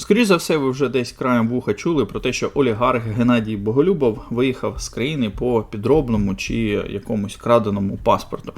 Скоріше за все, ви вже десь краєм вуха чули про те, що олігарх Геннадій Боголюбов виїхав з країни по підробному чи якомусь краденому паспорту.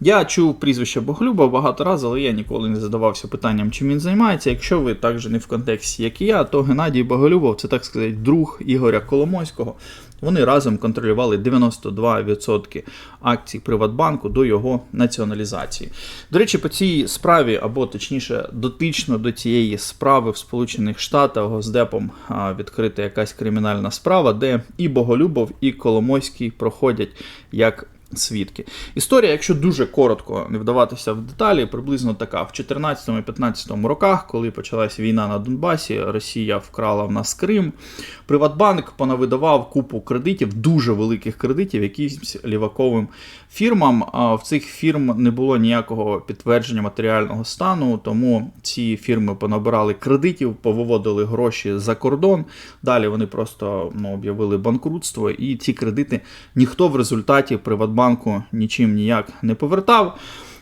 Я чув прізвище Боголюбов багато разів, але я ніколи не задавався питанням, чим він займається. Якщо ви також не в контексті, як і я, то Геннадій Боголюбов це так сказати друг Ігоря Коломойського. Вони разом контролювали 92% акцій Приватбанку до його націоналізації. До речі, по цій справі, або точніше, дотично до цієї справи в Сполучених Штатах Госдепом відкрита якась кримінальна справа, де і Боголюбов, і Коломойський проходять як свідки. Історія, якщо дуже коротко не вдаватися в деталі, приблизно така: в 14-15 роках, коли почалась війна на Донбасі, Росія вкрала в нас Крим. Приватбанк понавидавав купу кредитів, дуже великих кредитів, якимсь ліваковим фірмам. В цих фірм не було ніякого підтвердження матеріального стану, тому ці фірми понабирали кредитів, повиводили гроші за кордон. Далі вони просто ну, об'явили банкрутство, і ці кредити ніхто в результаті Приватбанку нічим ніяк не повертав.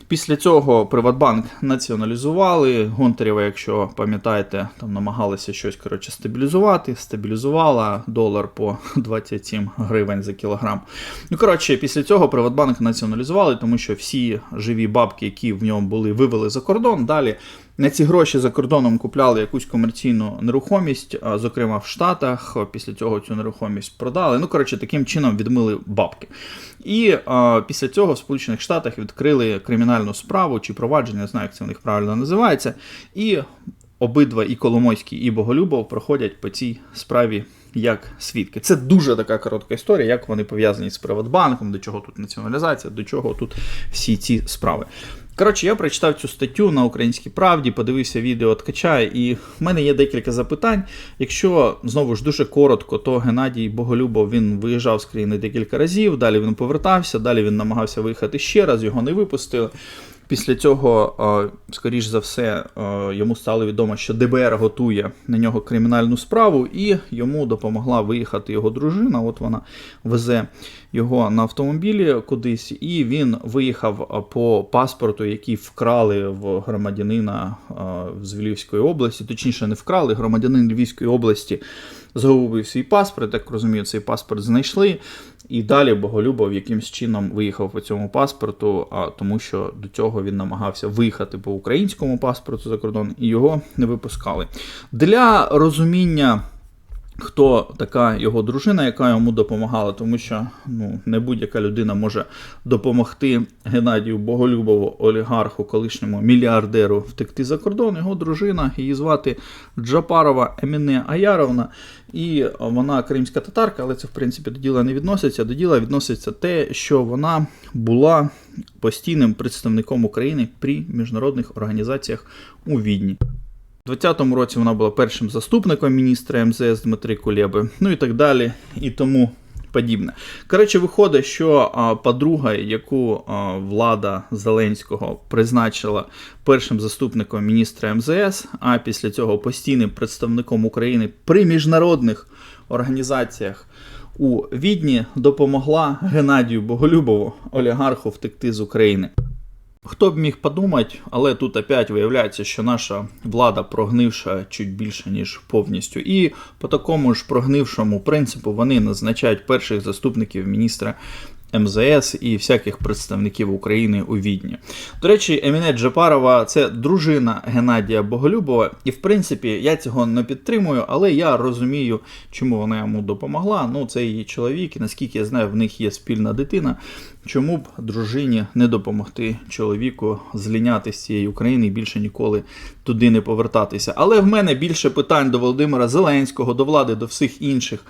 Після цього Приватбанк націоналізували. Гонтарєва, якщо пам'ятаєте, там намагалися щось коротше стабілізувати, стабілізувала долар по 27 гривень за кілограм. Ну, коротше, після цього Приватбанк націоналізували, тому що всі живі бабки, які в ньому були, вивели за кордон. Далі на ці гроші за кордоном купляли якусь комерційну нерухомість, зокрема в Штатах. Після цього цю нерухомість продали. Ну, коротше, таким чином відмили бабки. І а, після цього в Сполучених Штатах відкрили кримінальну справу чи провадження, не знаю, як це в них правильно називається. І обидва і Коломойський, і Боголюбов проходять по цій справі як свідки. Це дуже така коротка історія, як вони пов'язані з Приватбанком, до чого тут націоналізація, до чого тут всі ці справи. Коротше, я прочитав цю статтю на Українській правді, подивився відео ткача, і в мене є декілька запитань. Якщо знову ж дуже коротко, то Геннадій Боголюбов він виїжджав з країни декілька разів, далі він повертався, далі він намагався виїхати ще раз, його не випустили. Після цього, скоріш за все, йому стало відомо, що ДБР готує на нього кримінальну справу, і йому допомогла виїхати його дружина. От вона везе його на автомобілі кудись, і він виїхав по паспорту, який вкрали в громадянина з Львівської області. Точніше, не вкрали, громадянин Львівської області загубив свій паспорт. Так розумію, цей паспорт знайшли. І далі Боголюбов якимсь чином виїхав по цьому паспорту, а тому що до цього він намагався виїхати по українському паспорту за кордон і його не випускали. Для розуміння. Хто така його дружина, яка йому допомагала, тому що ну, не будь-яка людина може допомогти Геннадію Боголюбову, олігарху, колишньому мільярдеру втекти за кордон. Його дружина, її звати Джапарова Еміне Аяровна, і вона кримська татарка, але це в принципі до діла не відноситься. До діла відноситься те, що вона була постійним представником України при міжнародних організаціях у Відні. У 2020 році вона була першим заступником міністра МЗС Дмитри Кулєби, ну і так далі, і тому подібне. Коротше, виходить, що подруга, яку влада Зеленського призначила першим заступником міністра МЗС, а після цього постійним представником України при міжнародних організаціях. У Відні допомогла Геннадію Боголюбову, олігарху, втекти з України. Хто б міг подумати, але тут опять виявляється, що наша влада прогнивша чуть більше, ніж повністю. І по такому ж прогнившому принципу вони назначають перших заступників міністра МЗС і всяких представників України у Відні. До речі, Еміне Джапарова це дружина Геннадія Боголюбова, і в принципі я цього не підтримую, але я розумію, чому вона йому допомогла. Ну, це її чоловік, і наскільки я знаю, в них є спільна дитина. Чому б дружині не допомогти чоловіку зліняти з цієї України і більше ніколи туди не повертатися? Але в мене більше питань до Володимира Зеленського, до влади, до всіх інших.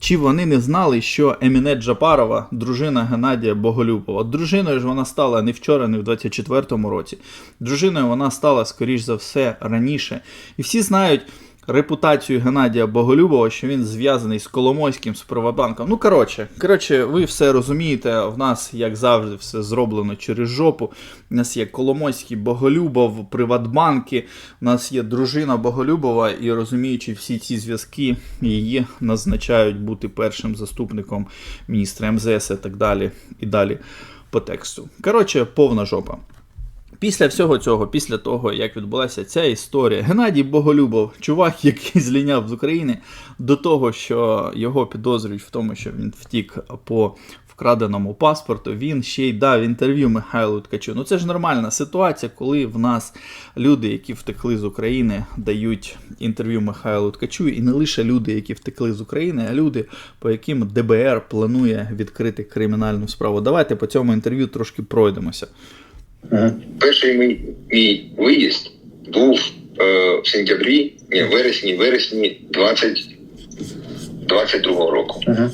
Чи вони не знали, що Еміне Джапарова, дружина Геннадія Боголюбова, дружиною ж вона стала не вчора, не в 24-му році. Дружиною вона стала, скоріш за все, раніше. І всі знають репутацію Геннадія Боголюбова, що він зв'язаний з Коломойським, з Приватбанком. Ну, коротше, коротше, ви все розумієте, в нас, як завжди, все зроблено через жопу. У нас є Коломойський Боголюбов, Приватбанки, у нас є дружина Боголюбова, і розуміючи всі ці зв'язки, її назначають бути першим заступником міністра МЗС і так далі. І далі по тексту. Коротше, повна жопа. Після всього цього, після того, як відбулася ця історія, Геннадій Боголюбов, чувак, який зліняв з України, до того, що його підозрюють в тому, що він втік по вкраденому паспорту, він ще й дав інтерв'ю Михайлу Ткачу. Ну це ж нормальна ситуація, коли в нас люди, які втекли з України, дають інтерв'ю Михайлу Ткачу, і не лише люди, які втекли з України, а люди, по яким ДБР планує відкрити кримінальну справу. Давайте по цьому інтерв'ю трошки пройдемося. Перший мій, мій виїзд був е, в сентябрі, ні, вересні, вересні 20, 22 року. Ага.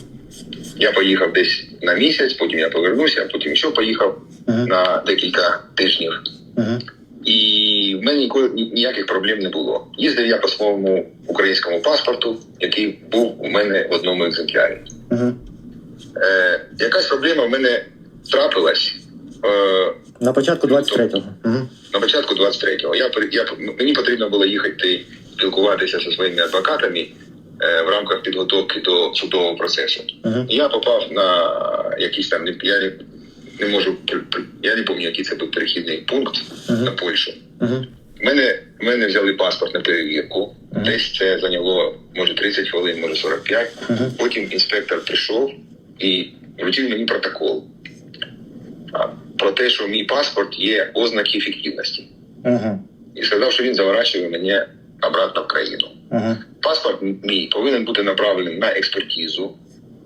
Я поїхав десь на місяць, потім я повернувся, а потім ще поїхав Ага. на декілька тижнів. Ага. І в мене ніколи ніяких проблем не було. Їздив я по своєму українському паспорту, який був у мене в одному екземплярі. Ага. Е, якась проблема в мене трапилась. Е, На початку 23-го. Ага. на початку 23-го. Я, я, мені потрібно було їхати спілкуватися зі своїми адвокатами е, в рамках підготовки до судового процесу. І Я попав на якийсь там, не- я не, не можу, я не пам'ятаю, який це був перехідний пункт Ага. на Польщу. Ага. Мене, мене взяли паспорт на перевірку. Ага. Десь це зайняло може 30 хвилин, може 45. Ага. Потім інспектор прийшов і вручив мені протокол а, про те, що мій паспорт є ознаки ефективності. Ага. І сказав, що він заворачує мене обратно в країну. Ага. Паспорт мій повинен бути направлений на експертизу.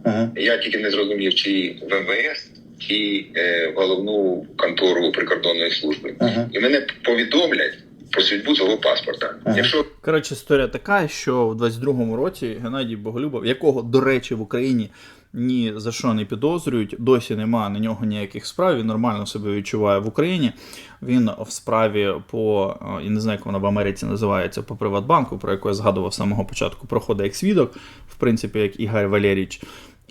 Ага. Я тільки не зрозумів, чи в МВС, чи е, в головну контору прикордонної служби. Ага. І мене повідомлять про судьбу цього паспорта. Ага. Якщо Коротше, історія така, що в 22-му році Геннадій Боголюбов, якого, до речі, в Україні ні за що не підозрюють, досі немає на нього ніяких справ, він нормально себе відчуває в Україні. Він в справі по, е, я не знаю, як вона в Америці називається, по Приватбанку, про яку я згадував з самого початку, проходить як свідок, в принципі, як Ігор Валерійович.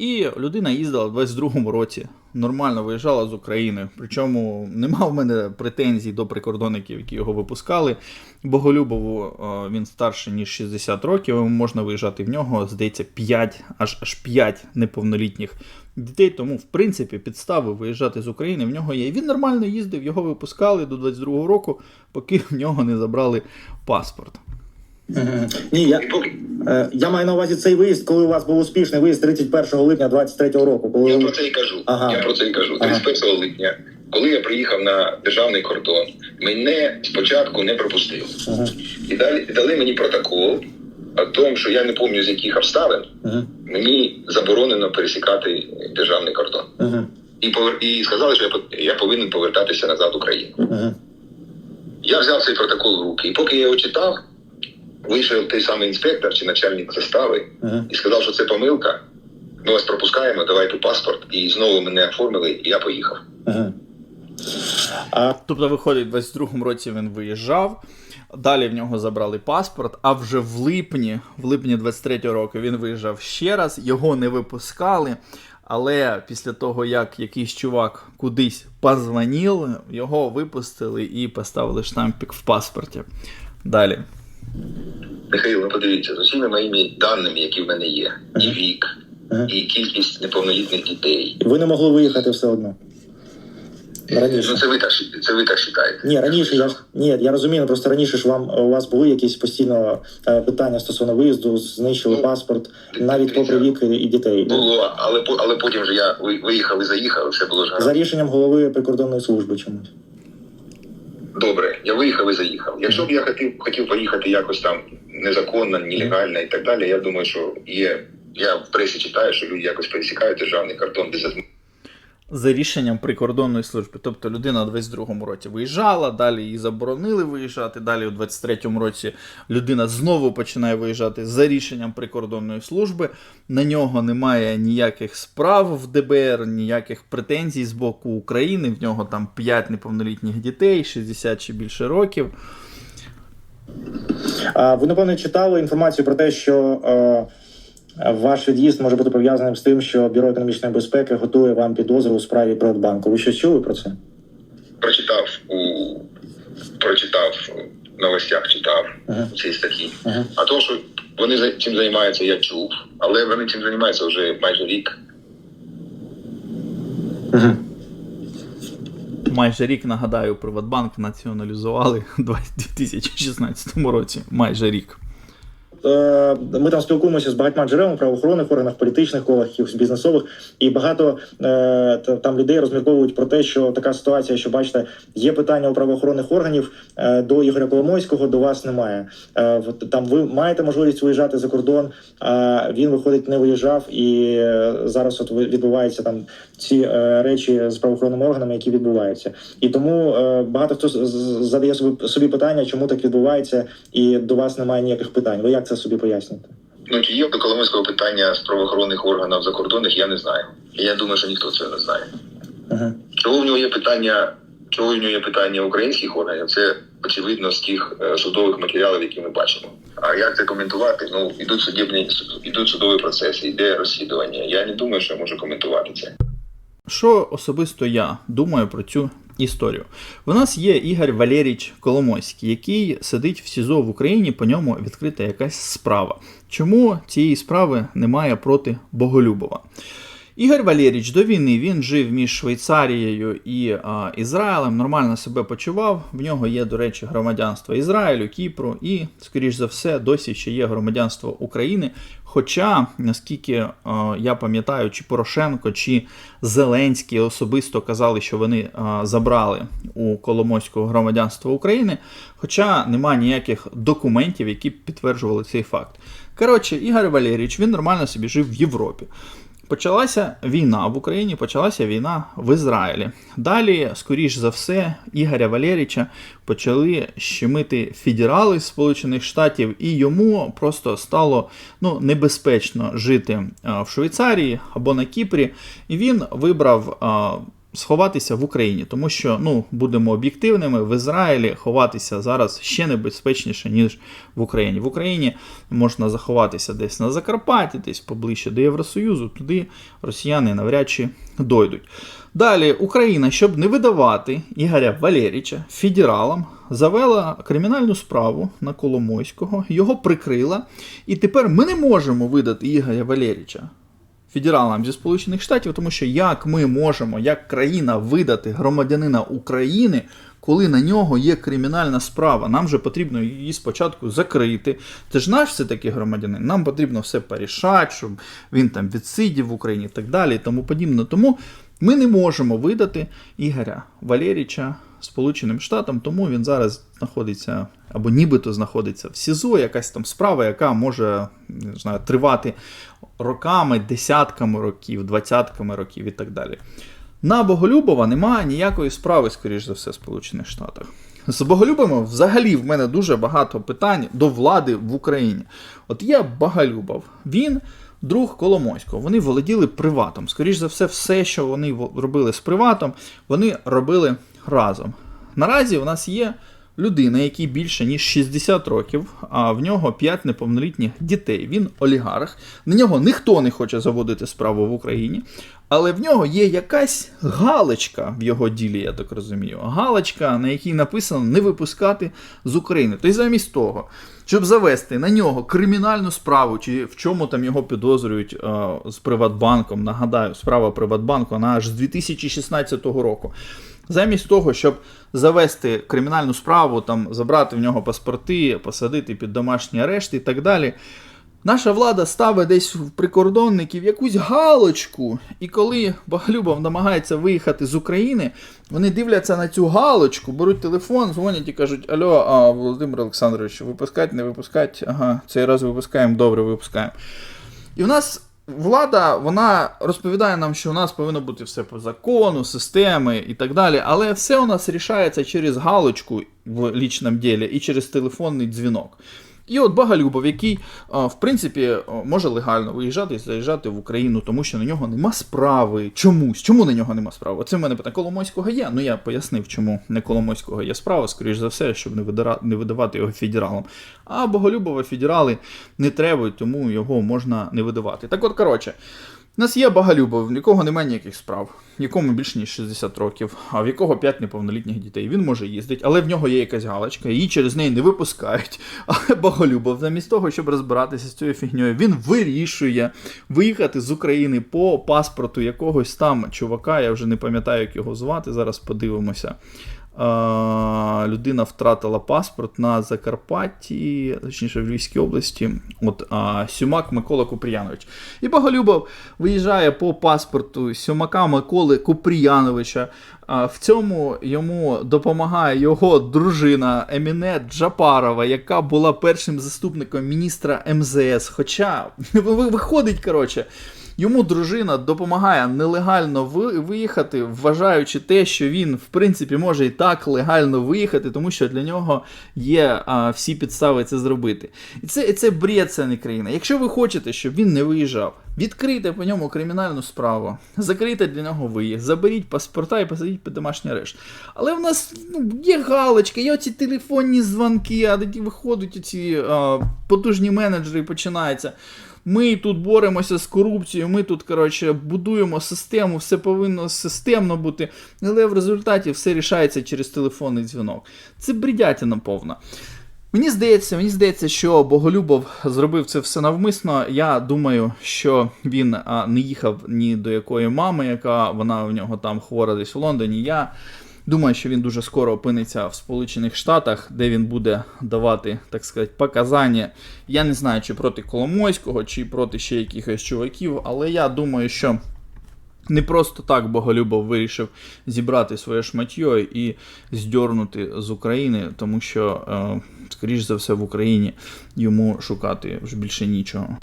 І людина їздила в 22-му році, нормально виїжджала з України. Причому нема в мене претензій до прикордонників, які його випускали. Боголюбову е, він старший, ніж 60 років, можна виїжджати в нього, здається, 5, аж аж 5 неповнолітніх дітей. Тому, в принципі, підстави виїжджати з України в нього є. Він нормально їздив, його випускали до 22-го року, поки в нього не забрали паспорт. Ага. Ні, я, е, я маю на увазі цей виїзд, коли у вас був успішний виїзд 31 липня 23-го року. Коли я ви- про це і кажу. Ага. Я про це і кажу. Ага. 31 липня, коли я приїхав на державний кордон, мене спочатку не пропустили. Ага. І далі дали мені протокол о тому, що я не пам'ятаю з яких обставин Ага. мені заборонено пересікати державний кордон. Ага. І повер... і сказали, що я я повинен повертатися назад в Україну. Ага. Я взяв цей протокол в руки, і поки я його читав, вийшов той самий інспектор чи начальник застави Ага. і сказав, що це помилка. Ми вас пропускаємо, давайте паспорт. І знову мене оформили, і я поїхав. Ага. А, Тобто, виходить, в 22-му році він виїжджав. Далі в нього забрали паспорт, а вже в липні, в липні 23-го року він виїжджав ще раз, його не випускали. Але після того, як якийсь чувак кудись позвонив, його випустили і поставили штампик в паспорті. Далі. Михайло, подивіться, з усіма моїми даними, які в мене є, і вік, і кількість неповнолітніх дітей. ви не могли виїхати все одно. Раніше. Ну це ви так це ви так вважаєте. Ні, раніше я ні, я розумію, просто раніше ж вам у вас були якісь постійно е, питання стосовно виїзду, знищили Ну, паспорт, навіть попри вік і дітей. було, але але потім же я виїхав і заїхав, все було ж За рішенням голови прикордонної служби чомусь. Добре, я виїхав і заїхав. Якщо б я хотів хотів поїхати якось там незаконно, нелегально і так далі, я думаю, що є. Я в пресі читаю, що люди якось пересікають державний кордон без адмін- За рішенням прикордонної служби. Тобто людина в 22-му році виїжджала, далі її заборонили виїжджати. Далі у 23-му році людина знову починає виїжджати за рішенням прикордонної служби. На нього немає ніяких справ в ДБР, ніяких претензій з боку України. В нього там 5 неповнолітніх дітей, 60 чи більше років. Ви напевно читали інформацію про те, що е, ваш від'їзд може бути пов'язаним з тим, що бюро економічної безпеки готує вам підозру у справі Приватбанку. Ви щось чули про це? прочитав у прочитав в новостях, читав Ага. ці статті. Ага. А то, що вони цим займаються, я чув, але вони цим займаються вже майже рік. Ага. Майже рік, нагадаю, Приватбанк націоналізували у 2016 році. Майже рік. Е, Ми там спілкуємося з багатьма джерелами правоохоронних органах, політичних колах, бізнесових, і багато е, там людей розмірковують про те, що така ситуація, що бачите, є питання у правоохоронних органів е, до Ігоря Коломойського, до вас немає. Там ви маєте можливість виїжджати за кордон, а він виходить, не виїжджав, і зараз от відбуваються там ці речі з правоохоронними органами, які відбуваються. І тому багато хто задає собі, собі питання, чому так відбувається, і до вас немає ніяких питань. Ви як собі поясните? Ну чи є до Коломойського питання з правоохоронних органів закордонних, я не знаю. І я думаю, що ніхто це не знає. Угу. Чого в нього є питання? Чого в нього є питання українських органів? Це очевидно з тих е, судових матеріалів, які ми бачимо. А як це коментувати? Ну ідуть судебні ідуть судові процеси, йде розслідування. Я не думаю, що я можу коментувати це. Що особисто я думаю про цю історію? У нас є Ігор Валерійович Коломойський, який сидить в СІЗО в Україні, по ньому відкрита якась справа. Чому цієї справи немає проти Боголюбова? Ігор Валерійович до війни він жив між Швейцарією і а, Ізраїлем, нормально себе почував. В нього є, до речі, громадянство Ізраїлю, Кіпру і, скоріш за все, досі ще є громадянство України. Хоча, наскільки а, я пам'ятаю, чи Порошенко, чи Зеленський особисто казали, що вони а, забрали у Коломойського громадянство України, хоча немає ніяких документів, які б підтверджували цей факт. Коротше, Ігор Валерійович він нормально собі жив в Європі. Почалася війна в Україні, почалася війна в Ізраїлі. Далі, скоріш за все, Ігоря Валерійовича почали щемити федерали Сполучених Штатів, і йому просто стало ну, небезпечно жити в Швейцарії або на Кіпрі. І він вибрав а, сховатися в Україні, тому що, ну, будемо об'єктивними, в Ізраїлі ховатися зараз ще небезпечніше, ніж в Україні. В Україні можна заховатися десь на Закарпатті, десь поближче до Євросоюзу, туди росіяни навряд чи дойдуть. Далі Україна, щоб не видавати Ігоря Валерійовича федералам, завела кримінальну справу на Коломойського, його прикрила, і тепер ми не можемо видати Ігоря Валерійовича федералам зі Сполучених Штатів, тому що як ми можемо, як країна видати громадянина України, коли на нього є кримінальна справа, нам же потрібно її спочатку закрити. Це ж наш все таки громадянин. Нам потрібно все порішати, щоб він там відсидів в Україні і так далі, і тому подібне. Тому ми не можемо видати Ігоря Валерійовича Сполученим Штатам, тому він зараз знаходиться або нібито знаходиться в СІЗО, якась там справа, яка може не знаю, тривати роками, десятками років, двадцятками років і так далі. На Боголюбова немає ніякої справи, скоріш за все, в Сполучених Штатах. З Боголюбом взагалі в мене дуже багато питань до влади в Україні. От є Боголюбов, він друг Коломойського. Вони володіли приватом. Скоріш за все, все, що вони во- робили з приватом, вони робили разом. Наразі у нас є людина, якій більше ніж 60 років, а в нього 5 неповнолітніх дітей. Він олігарх. На нього ніхто не хоче заводити справу в Україні, але в нього є якась галочка в його ділі, я так розумію. Галочка, на якій написано не випускати з України. Тобто замість того, щоб завести на нього кримінальну справу, чи в чому там його підозрюють е, з Приватбанком. Нагадаю, справа Приватбанку вона аж з 2016 року. Замість того, щоб завести кримінальну справу, там забрати в нього паспорти, посадити під домашній арешт і так далі. Наша влада ставить десь в прикордонників якусь галочку, і коли Боголюбов намагається виїхати з України, вони дивляться на цю галочку, беруть телефон, дзвонять і кажуть: Алло, а, Володимир Олександрович, випускать, не випускать? Ага, цей раз випускаємо, добре, випускаємо. І в нас влада вона розповідає нам, що у нас повинно бути все по закону, системи і так далі. Але все у нас рішається через галочку в лічному ділі і через телефонний дзвінок. І от Боголюбов, який, в принципі, може легально виїжджати і заїжджати в Україну, тому що на нього нема справи. Чомусь. Чому на нього нема справи? Це в мене питання. Коломойського є. Ну я пояснив, чому не Коломойського є справа, скоріш за все, щоб не видавати його федералам. А Боголюбова федерали не треба, тому його можна не видавати. Так от, коротше. У нас є Боголюбов, в якого немає ніяких справ, якому більше ніж 60 років, а в якого 5 неповнолітніх дітей. Він може їздити, але в нього є якась галочка, її через неї не випускають. Але Боголюбов, замість того, щоб розбиратися з цією фігньою, він вирішує виїхати з України по паспорту якогось там чувака. Я вже не пам'ятаю, як його звати. Зараз подивимося. Людина втратила паспорт на Закарпатті, точніше в Львівській області. От а, Сюмак Микола Купріянович. І Боголюбов виїжджає по паспорту Сюмака Миколи Купріяновича. А, в цьому йому допомагає його дружина Еміне Джапарова, яка була першим заступником міністра МЗС. Хоча виходить, коротше. Йому дружина допомагає нелегально виїхати, вважаючи те, що він, в принципі, може і так легально виїхати, тому що для нього є а, всі підстави це зробити. І це, і це бред, це не країна. Якщо ви хочете, щоб він не виїжджав, відкрийте по ньому кримінальну справу, закрийте для нього виїзд, заберіть паспорта і посадіть під домашній арешт. Але в нас ну, є галочки, є оці телефонні дзвонки, а тоді виходять оці а, потужні менеджери і починається. Ми тут боремося з корупцією, ми тут, коротше, будуємо систему, все повинно системно бути, але в результаті все рішається через телефонний дзвінок. Це бредятина повна. Мені здається, мені здається, що Боголюбов зробив це все навмисно. Я думаю, що він а, не їхав ні до якої мами, яка вона у нього там хвора десь в Лондоні. Я думаю, що він дуже скоро опиниться в Сполучених Штатах, де він буде давати, так сказати, показання. Я не знаю, чи проти Коломойського, чи проти ще якихось чуваків, але я думаю, що. Не просто так Боголюбов вирішив зібрати своє шматьо і здьорнути з України, тому що, е, скоріш за все, в Україні йому шукати вже більше нічого.